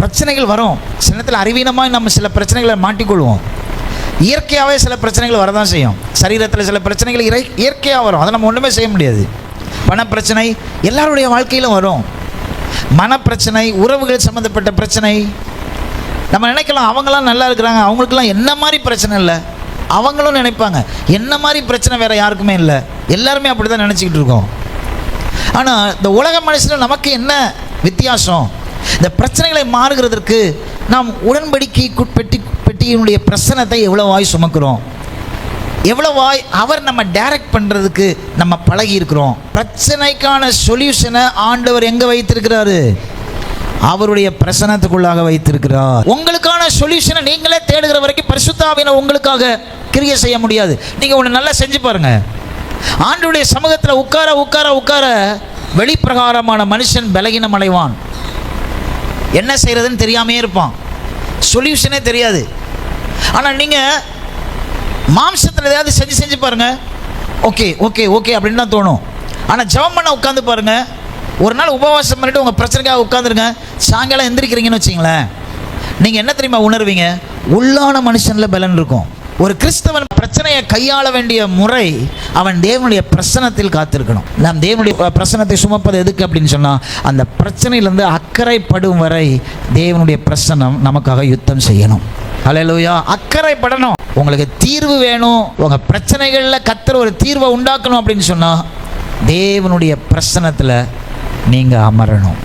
பிரச்சனைகள் வரும். சில நேரத்தில் அறிவீனமாக நம்ம சில பிரச்சனைகளை மாட்டிக்கொள்வோம். இயற்கையாகவே சில பிரச்சனைகள் வரதான் செய்யும். சரீரத்தில் சில பிரச்சனைகள் இறை இயற்கையாக வரும். அதை நம்ம ஒன்றுமே செய்ய முடியாது. பணப்பிரச்சனை எல்லாருடைய வாழ்க்கையிலும் வரும். மனப்பிரச்சனை உறவுகள் சம்மந்தப்பட்ட பிரச்சனை. நம்ம நினைக்கலாம் அவங்களாம் நல்லா இருக்கிறாங்க. அவங்களுக்கெல்லாம் என்ன மாதிரி பிரச்சனை இல்லை? அவங்களும் நினைப்பாங்க. என்ன மாதிரி பிரச்சனை வேறு யாருக்குமே இல்லை? எல்லாருமே அப்படி தான் நினச்சிக்கிட்டு இருக்கோம். ஆனால் இந்த உலக மனுஷனில் நமக்கு என்ன வித்தியாசம்? இந்த பிரச்சனைகளை மாறுகிறதற்கு நாம் உடன்படிக்கை பெட்டி பெட்டியினுடைய பிரசனத்தை எவ்வளவாய் சுமக்கிறோம்? எவ்வளவாய் அவர் நம்ம டைரக்ட் பண்ணுறதுக்கு நம்ம பழகி இருக்கிறோம்? பிரச்சனைக்கான சொல்யூஷனை ஆண்டவர் எங்கே வைத்திருக்கிறாரு? அவருடைய பிரசனத்துக்குள்ளாக வைத்திருக்கிறார். உங்களுக்கான சொல்யூஷனை நீங்களே தேடுகிற வரைக்கும் பரிசுத்தாவின உங்களுக்காக கிரியை செய்ய முடியாது. நீங்கள் ஒன்று நல்லா செஞ்சு பாருங்க. ஆண்டுடைய சமூகத்தில் உட்கார உட்கார உட்கார வெளிப்பிரகாரமான மனுஷன் பலகீனம் அடைவான் என்ன செய்கிறதுன்னு தெரியாமையே இருப்பான். சொல்யூஷனே தெரியாது. ஆனால் நீங்கள் மாம்சத்தில் ஏதாவது செஞ்சு செஞ்சு பாருங்கள் ஓகே ஓகே ஓகே அப்படின்னு தான் தோணும். ஆனால் ஜெபம் பண்ண உட்காந்து பாருங்கள் ஒரு நாள் உபவாசம் பண்ணிவிட்டு உங்கள் பிரச்சனைக்காக உட்காந்துருங்க சாயங்காலம் எந்திரிக்கிறீங்கன்னு வச்சிங்களேன். நீங்கள் என்ன தெரியுமா உணர்வீங்க? உள்ளான மனுஷனில் பலன் இருக்கும். ஒரு கிறிஸ்தவன் பிரச்சனையை கையாள வேண்டிய முறை அவன் தேவனுடைய பிரசனத்தில் காத்திருக்கணும். நாம் தேவனுடைய பிரசனத்தை சுமப்பது எதுக்கு அப்படின்னு சொன்னால் அந்த பிரச்சனையிலேருந்து அக்கறைப்படும் வரை தேவனுடைய பிரசனம் நமக்காக யுத்தம் செய்யணும். அலையலூயா அக்கறைப்படணும். உங்களுக்கு தீர்வு வேணும். உங்கள் பிரச்சனைகளில் கத்துற ஒரு தீர்வை உண்டாக்கணும் அப்படின்னு சொன்னால் தேவனுடைய பிரசனத்தில் நீங்கள் அமரணும்.